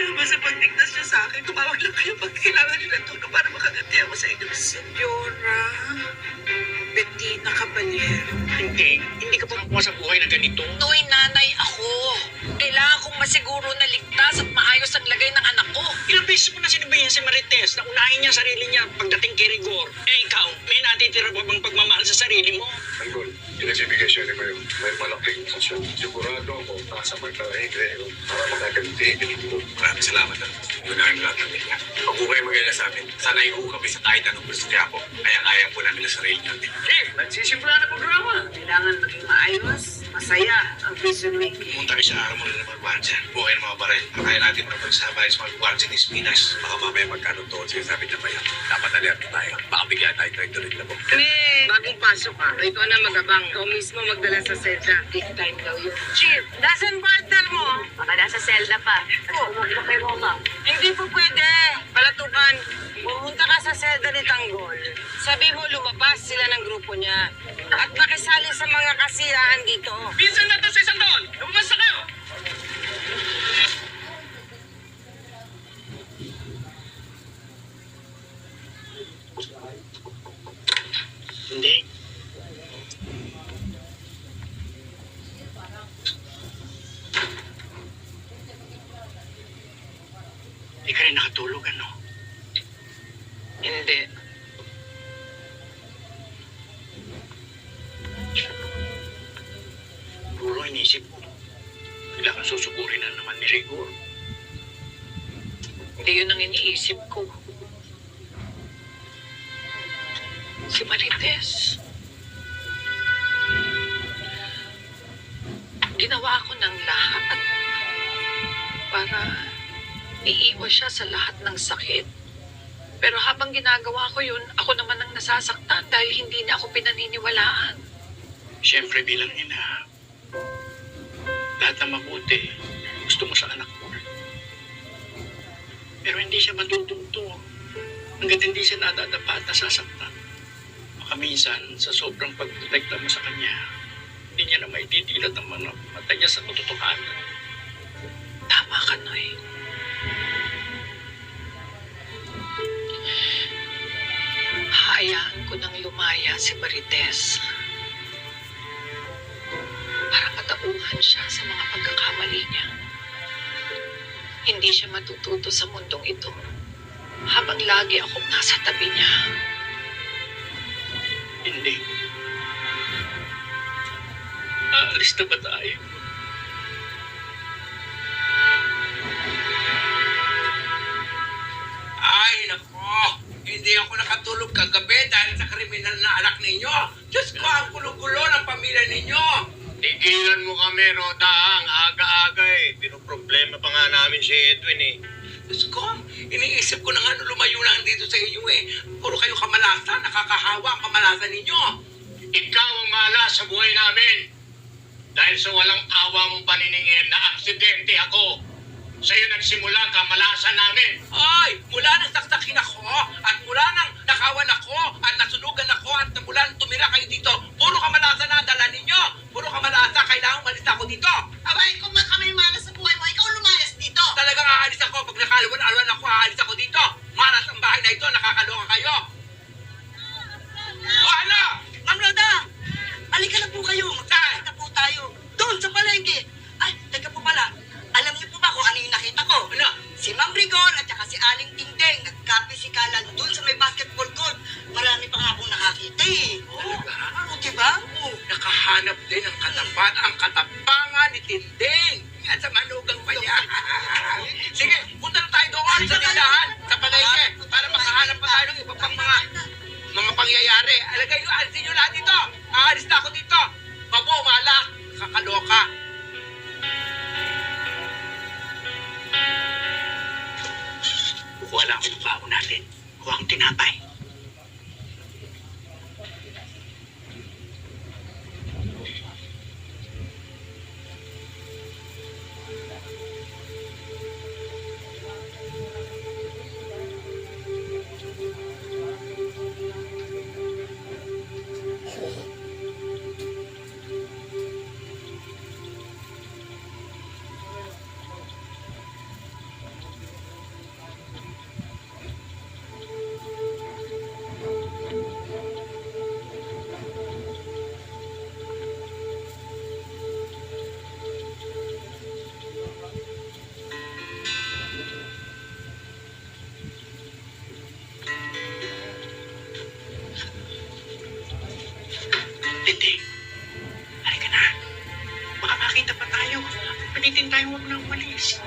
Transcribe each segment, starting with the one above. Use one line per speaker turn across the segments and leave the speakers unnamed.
Salamat sa pagligtas niyo sa akin. Tumawag lang kayo pag kailangan niyo ng tulong para makaganti ako sa inyo.
Senyora, Bettina Caballero.
Hindi. Hindi ka pa makuha sa buhay na ganito.
Noy, nanay ako. Kailangan kong masiguro na ligtas at maayos ang lagay ng anak ko.
Ilang beses mo na sinabihan si Marites na unahin niya sarili niya pagdating kay Rigor. Eh ikaw, may natitira pa bang pagmamahal sa sarili mo?
Tanggol, pinagbibigay siya ni Mayo. May malaking sasyon. Sigurado ako nasa magkakain kayo para makaganti.
Maraming salamat na. Unahin lahat ng nila. Pag po kayo maganda sa amin, sana iho kami sa kahit anong gusto niya ako. Kaya-kaya po namin na sarili natin.
Eh, nagsisimula na programa.
Kailangan maging maayos, masaya ang vision making.
Pumunta kayo sa araw mo na ng mga guardia. Buhay ng mga baril. Kaya natin na pagsabay sa mga guardia ni Spinas. Baka mamaya magkano to sa sabi niya kaya. Dapat alert tayo. Baka bigla tayo tayo tuloy na po.
Eh, bagong pasok ka. Ikaw na magabang. Ikaw mismo magdala sa selda. Big time daw yun. Chief, nasan partner mo?
Baka nasa selda pa. Roma.
Hindi po pwede. Palatukan. Pumunta ka sa selda ni Tanggol. Sabi mo lumabas sila ng grupo niya. At makisali sa mga kasiyahan dito.
Pinsan natin sa isang taon. Lumabas na kayo. Hindi inisip mo. Bigla kang susugurin na naman ni Rigor.
Hindi yun ang iniisip ko. Si Marites. Ginawa ko ng lahat para iiwas siya sa lahat ng sakit. Pero habang ginagawa ko yun, ako naman ang nasasaktan dahil hindi niya ako pinaniniwalaan.
Siyempre bilang ina, lahat na mabuti, gusto mo sa anak mo. Pero hindi siya matutunto hanggat hindi siya nadadapa at nasasaktan. Baka minsan, sa sobrang pagprotekta mo sa kanya, hindi niya na maititilat ang mga mata niya sa katotohanan.
Tama ka, Noy. Hayaan ko nang lumaya si Marites. Para matauhan siya sa mga pagkakamali niya. Hindi siya matututo sa mundong ito habang lagi akong nasa tabi niya.
Hindi. Aalis na ba tayo?
Ay, nako! Hindi ako nakatulog kagabi dahil sa kriminal na anak ninyo. Diyos ko, ang gulo-gulo ng pamilya ninyo.
Tigilan mo kami, Roda, ang aga-aga eh. Pinoproblema pa nga namin si Edwin eh.
Diyos ko, iniisip ko na nga nung lumayo lang dito sa inyo eh. Puro kayo kamalasan, nakakahawa ang kamalasan ninyo.
Ikaw ang malas sa buhay namin. Dahil sa walang awa mong paniningil na aksidente ako. Sa'yo nagsimula ang kamalasan namin.
Ay, mula nang saksakin ako, at mula nang nakawan ako, at nasunugan ako, at mula nang tumira kayo dito, puro kamalasan na dala ninyo. Puro kamalasan, kailangan umalis ako dito.
Abay, kung man kami malas sa buhay mo, ikaw lumayas dito.
Talagang aalis ako. Pag nakalawan-alwan ako, aalis ako dito. Maras ang bahay na ito, nakakaloka kayo. Aalis na ako dito. Babo, malak, kakaloka.
Kukuha lang ako ng baon natin. Kuha tinapay. Tinding, halika na. Baka makita pa tayo. Pinitin tayo huwag na umalis.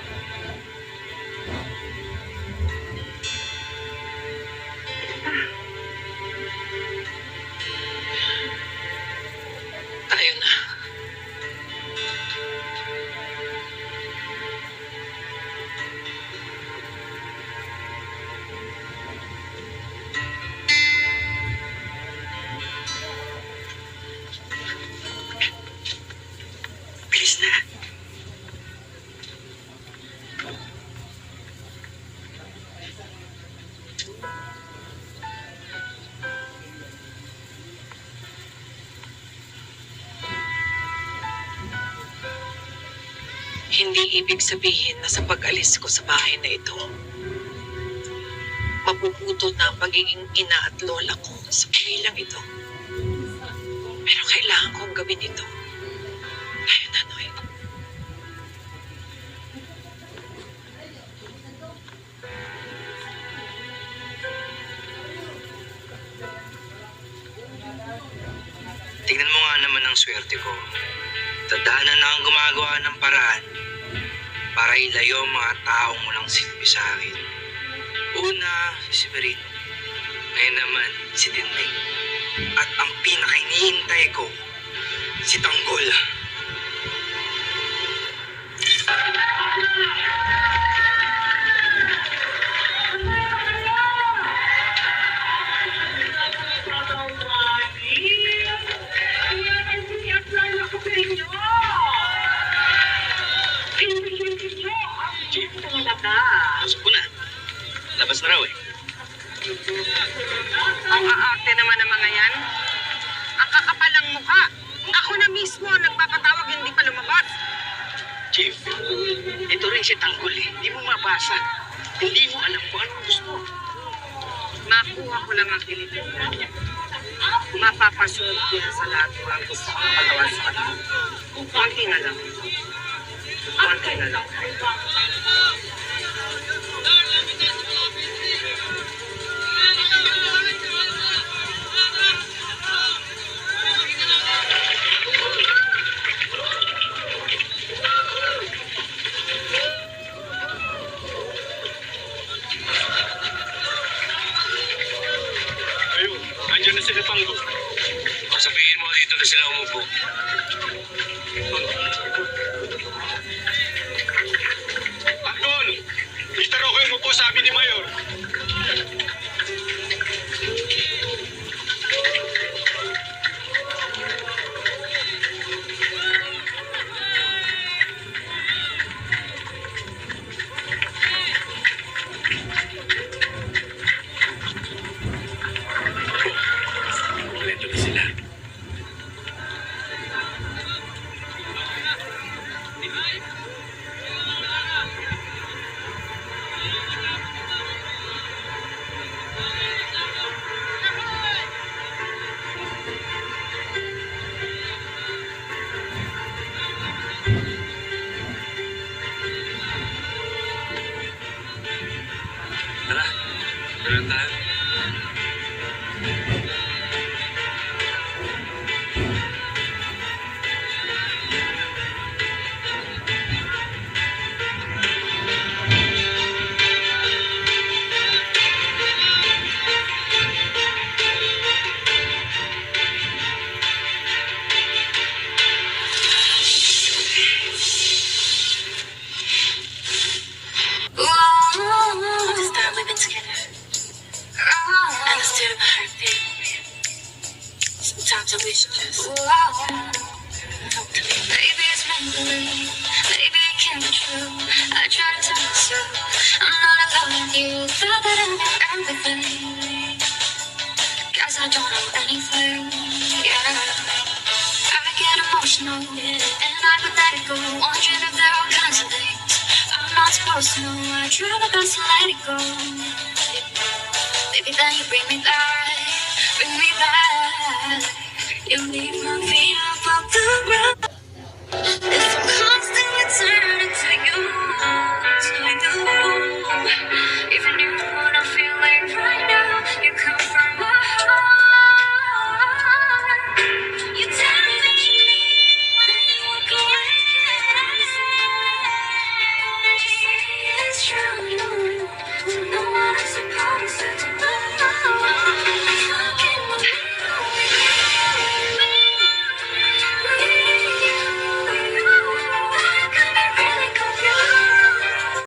Hindi ibig sabihin na sa pag-alis ko sa bahay na ito, mapuputo na ang pagiging ina at lola ko sa pamilyang ito. Pero kailangan kong gawin ito.
Para ilayo ang mga taong walang silbi sa akin. Una, si Severino. Ngayon naman, si Dinding. At ang pinakainihintay ko, si Tanggol.
Mismo ang nagpapatawag hindi pa lumabas.
Chief, ito rin si Tanggol eh. Hindi mo mabasa. Hindi mo alam kung anong gusto.
Makuha ko lang ang kinitinda. Mapapasunod ko na sa lahat ko ang gusto kong pagawa sa kanya. Konti na lang. Konti na lang.
Na sila Tanggol.
Sabihin mo dito na sila umupo.
Maybe it's to. Maybe it can be true. I try to tell myself I'm not alone. You thought that I knew everything. Guess I don't know anything. Yeah. I get emotional and go. Wondering if there are all kinds of things I'm not supposed to know. I try my best to let it go. Maybe then you bring me back, bring me back.